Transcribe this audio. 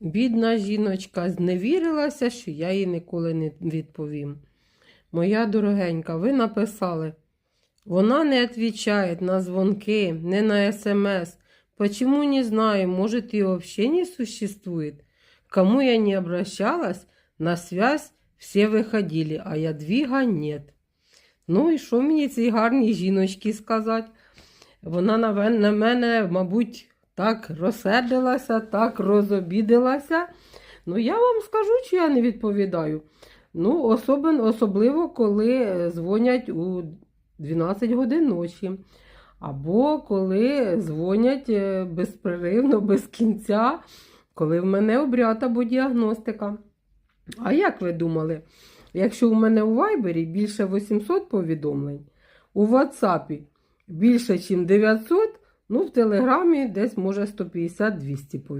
Бідна жіночка зневірилася, що я їй ніколи не відповім. Моя дорогенька, ви написали. Вона не відповідає на дзвонки, не на смс. Почему не знаю, может и вообще не существует. Кому я не обращалась, на связь все виходили, а я двіга нет. Ну і що мені цій гарній жіночці сказати? Вона на на мене, мабуть, так розсердилася, так розобідилася. Ну, я вам скажу, чи я не відповідаю. Ну, особен, особливо, коли е, дзвонять у 12 годин ночі. Або коли дзвонять е, безперервно, без кінця, коли в мене обряд або діагностика. А як ви думали, якщо у мене у Вайбері більше 800 повідомлень, у WhatsApp більше, ніж 900, ну в Телеграмі десь може 150-200 повідомлень.